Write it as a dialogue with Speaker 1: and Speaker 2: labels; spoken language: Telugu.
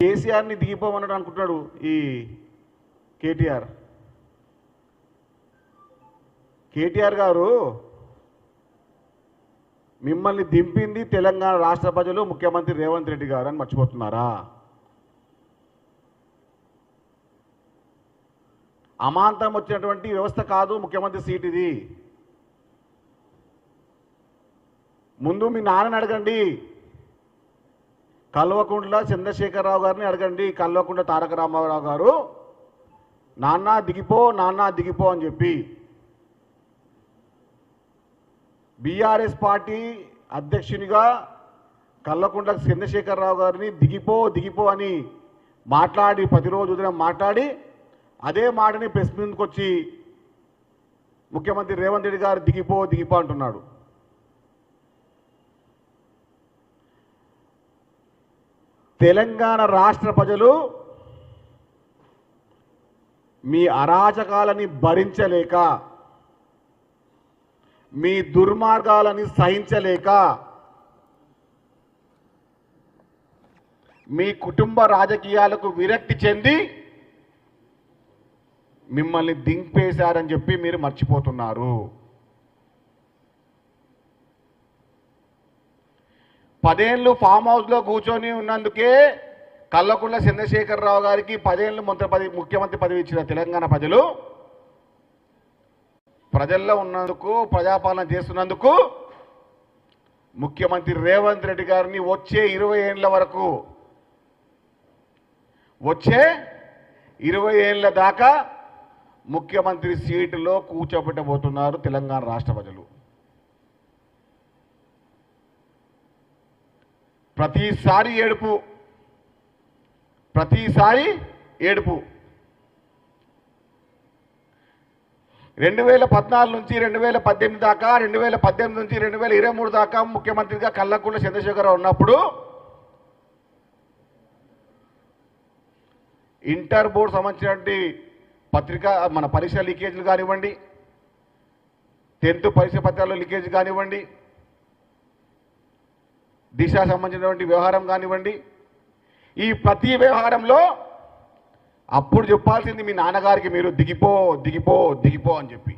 Speaker 1: కేసీఆర్ని దిగిపోమన్నాడు అనుకుంటున్నాడు ఈ కేటీఆర్. కేటీఆర్ గారు మిమ్మల్ని దింపింది తెలంగాణ రాష్ట్ర ప్రజలు ముఖ్యమంత్రి రేవంత్ రెడ్డి గారు అని మర్చిపోతున్నారా? అమాంతం వచ్చినటువంటి వ్యవస్థ కాదు ముఖ్యమంత్రి సీట్ ఇది ముందు మీ నాన్నని అడగండి. కల్వకుంట్ల చంద్రశేఖరరావు గారిని అడగండి కల్వకుంట్ల తారక రామారావు గారు. నాన్న దిగిపో నాన్న దిగిపో అని చెప్పి. బీఆర్ఎస్ పార్టీ అధ్యక్షునిగా కల్వకుంట్ల చంద్రశేఖరరావు గారిని దిగిపో దిగిపో అని మాట్లాడి ప్రతిరోజు ఉదయం మాట్లాడి అదే మాటని ప్రెస్ ముందుకు వచ్చి ముఖ్యమంత్రి రేవంత్ రెడ్డి గారు దిగిపో దిగిపో అంటున్నాడు. తెలంగాణ రాష్ట్ర ప్రజలు మీ అరాచకాలని భరించలేక మీ దుర్మార్గాలని సహించలేక మీ కుటుంబ రాజకీయాలకు విరక్తి చెంది మిమ్మల్ని దింపేశారని చెప్పి మీరు మర్చిపోతున్నారు. పదేళ్ళు ఫామ్ హౌస్లో కూర్చొని ఉన్నందుకే కల్లకుంట్ల చంద్రశేఖరరావు గారికి పదేళ్ళు మంత్రి పదవి ముఖ్యమంత్రి పదవి ఇచ్చిన తెలంగాణ ప్రజలు. ప్రజల్లో ఉన్నందుకు ప్రజాపాలన చేస్తున్నందుకు ముఖ్యమంత్రి రేవంత్ రెడ్డి గారిని వచ్చే ఇరవై ఏళ్ళ వరకు వచ్చే ఇరవై ఏళ్ళ దాకా ముఖ్యమంత్రి సీటులో కూర్చోబెట్టబోతున్నారు తెలంగాణ రాష్ట్ర ప్రజలు. ప్రతిసారి ఏడుపు. ప్రతిసారి ఏడుపు. రెండు వేల పద్నాలుగు నుంచి రెండు వేల పద్దెనిమిది దాకా రెండు వేల పద్దెనిమిది నుంచి రెండు వేల ఇరవై మూడు దాకా ముఖ్యమంత్రిగా కల్లకుంట్ల చంద్రశేఖరరావు ఉన్నప్పుడు ఇంటర్ బోర్డు సంబంధించినటువంటి పత్రిక మన పరీక్ష లీకేజీలు కానివ్వండి టెన్త్ పరీక్ష పత్రాల్లో లీకేజ్ కానివ్వండి దిశ సంబంధించినటువంటి వ్యవహారం కానివ్వండి. ఈ ప్రతి వ్యవహారంలో అప్పుడు చెప్పాల్సింది మీ నాన్నగారికి మీరు దిగిపో దిగిపో దిగిపో అని చెప్పి.